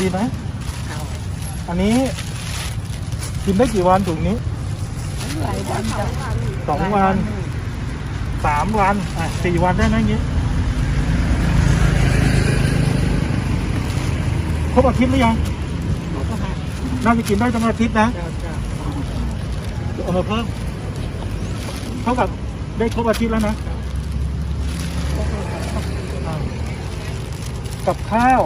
ดีไหมเอาอันนี้กินได้กี่วันถุงนี้หลายวันจ้ะสองวันสามวันอะสี่วันได้ไหมอย่างงี้ครบอาทิตย์หรือยังแล้วก็มาน่าจะกินได้ทั้งอาทิตย์นะเจ้าเจ้าเอามาเพิ่มเท่ากับได้ครบอาทิตย์แล้วนะอ่ากับข้าว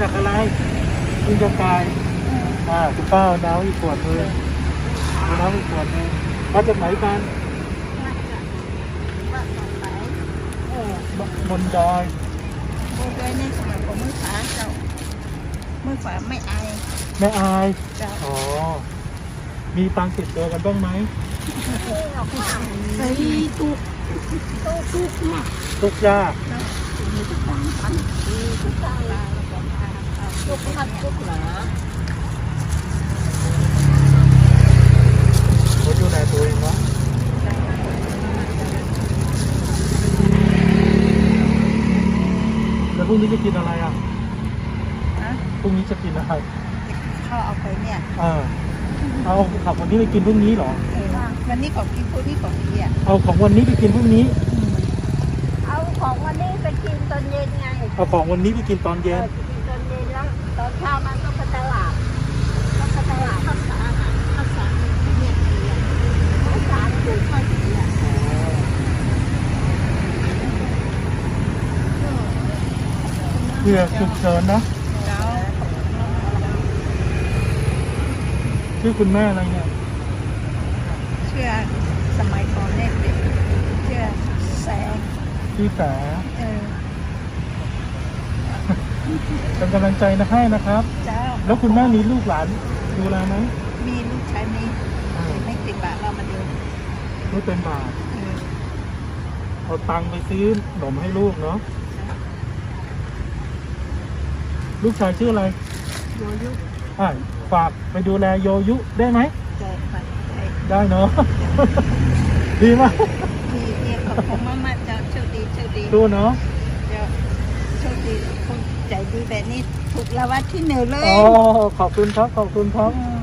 กินหนักอะไรกินกาไก่อ่าคุณป้าเอาน้ำอีกขวดนึงเอาน้ำอีกขวดนึงมาจากไหนกันโอ้บนดอยโบด้วยในสมัยของมือฝาเจ้ามือฝาไม่อายแม่อายเจ้าอ๋อมีตังค์ติดตัวกันบ้างไหมใส่ตุกตุกตุกมากทุกยากมีทุกอย่างพันมีทุกอย่าง ลาแล้วก็มาเอาทุกพันทุกหลาเขาดูแลตัวเองเนาะแล้วพรุ่งนี้จะกินอะไรอะ นะพรุ่งนี้จะกินอะไรเขาเอาไปเนี่ยเออ เอาขับวันนี้ไปกินพรุ่งนี้เหรอ เออวันนี้ของกินพวกนี้ของพี่อะเอาของวันนี้ไปกินพรุ่งนี้ เอาของวันนี้ไปกินตอนเย็นไงเอาของวันนี้ไปกินตอนเอเย็นอไปกินตอนเย็นแล้ว ตอนเช้ามันต้องไปตลาดต้องไปตลาดข้าวสารอะข้าวสารเนี่ยข้าวสารถูกข้าวเสียเพื่อฉุกเฉินนะเจ้าชื่อคุณแม่อะไรเนี่ยเชื่อสมัยก่อนเนี่ยเป็นเชื่อแสงชื่อแสเออ เป็นกำลังใจนะให้นะครับเจ้าแล้วคุณแม่มีลูกหลานดูแลไหมมีลูกชายมีอ่าไม่ติดบาทเรามาดูไม่เป็นบาทเออเอาตังค์ไปซื้อขนมให้ลูกเนาะลูกชายชื่ออะไรโยยุอ่าฝากไปดูแลโยยุได้ไหมเจอไปไปได้เนาะ ดีมากมีเนี่ยขอบคุณมากๆเจ้าโชคดีโชคดีดูเนาะ เจ้าโชคดีคน ใจดีแบบนี้ถูกรางวัลที่หนึ่งเลยอ๋อขอบคุณครับขอบคุณครับอืม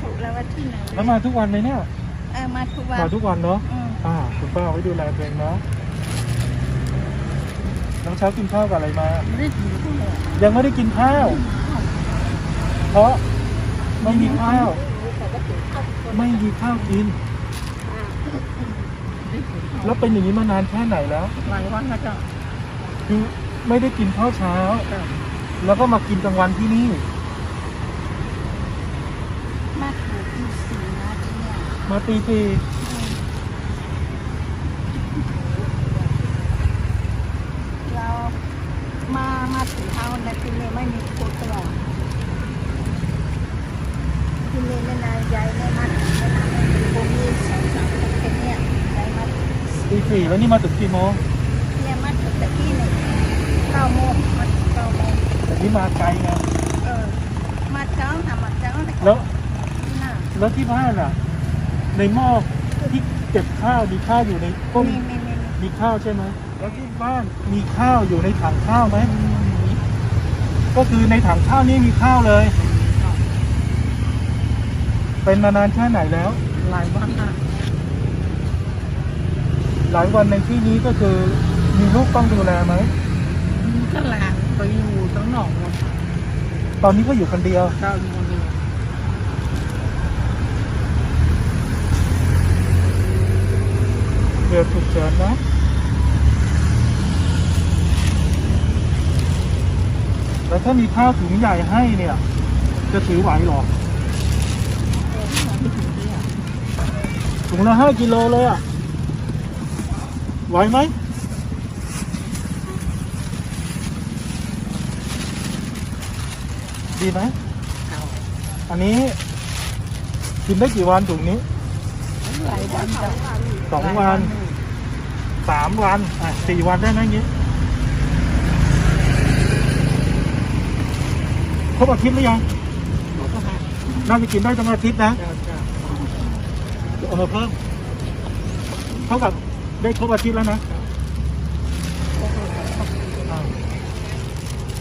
ถูกรางวัลที่หนึ่งเลยแล้วมาทุกวันไหมเนี่ยเออมาทุกวันมาทุกวันเนาะอืมอ่าคุณป้าเอาไว้ดูแลตัวเองเนาะน้องเช้ากินข้าวกับอะไรมาไม่ได้ถือผู้เลยยังไม่ได้กินข้าว เพราะไม่มีข้าว ไม่มีข้าวกิน แล้วเป็นอย่างนี้มานานแค่ไหนแล้วหลายวันแล้วเจ้า คือไม่ได้กินข้าวเช้า แล้วก็มากินกลางวันที่นี่ มาถูกที่สี่นะที่เนี่ยมาตีสี่เรามามาถึงเท้าแต่ที่นี่ไม่มีครูตัวที่นี่ไม่นานยายไม่มาไม่นานไม่มีครูมีสองสามคนแค่เนี้ยยายมาตีสี่แล้วนี่มาถึงกี่โมง เนี่ยมาถึงแต่ที่หนึ่ง เก้าโมงมาถึงเก้าโมงแต่นี่มาไกลไงเออ มาเช้าทำมาเช้าแต่แล้วน่ะแล้วที่บ้านอะ ในหม้อที่เก็บข้าวมีข้าวอยู่ในต้มมีมีมีมีมีข้าวใช่ไหมแล้วที่บ้านมีข้าวอยู่ในถังข้าวไหมก็คือในถังข้าวนี่มีข้าวเลย เป็นมานานแค่ไหนแล้ว หลายวันอะหลายวันในที่นี้ก็คือมีลูกต้องดูแลไหม ก็หลานไปอยู่ตั้งหนองหมดตอนนี้ก็อยู่คนเดียวเก้าอยู่คนเดียวเดือดฉุกเฉินนะแล้วถ้ามีข้าวถุงใหญ่ให้เนี่ย จะถือไหวเหรอถุงละห้ากิโลเลยอะ ไหวไหม ดีไหมอันนี้กินได้กี่วันถุงนี้หลายวันจ้ะสองวันสามวันอะสี่วันได้ไหมอย่างงี้ครบอาทิตย์หรือยังน่าจะกินได้ทั้งอาทิตย์นะเอามาเพิ่มเท่ากับได้ครบอาทิตย์แล้วนะอ่า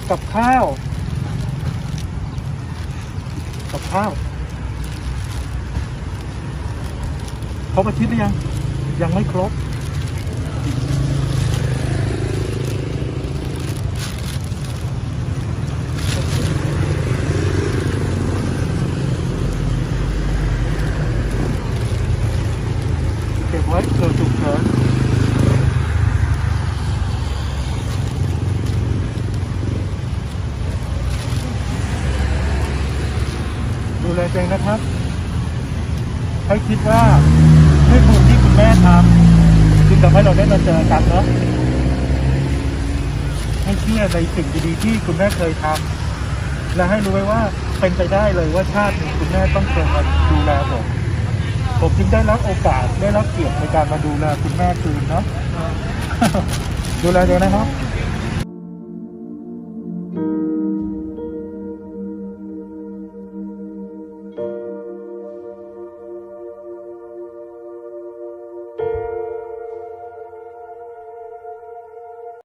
กับข้าว กับข้าวครบอาทิตย์หรือยัง ยังไม่ครบ เก็บไว้เกิดฉุกเฉินดูแลตัว เองนะครับ ให้คิดว่าด้วยบุญที่คุณแม่ทำจึงทำให้เราได้มาเจอกันเนาะให้เชื่อในสิ่งดีๆที่คุณแม่เคยทำและให้รู้ไว้ว่าเป็นไปได้เลยว่าชาตินี้คุณแม่ต้องเคยมาดูแลผมผมจึงได้รับโอกาสได้รับเกียรติในการมาดูแลคุณแม่คืนเนาะดูแลเดี๋ยวนะครับ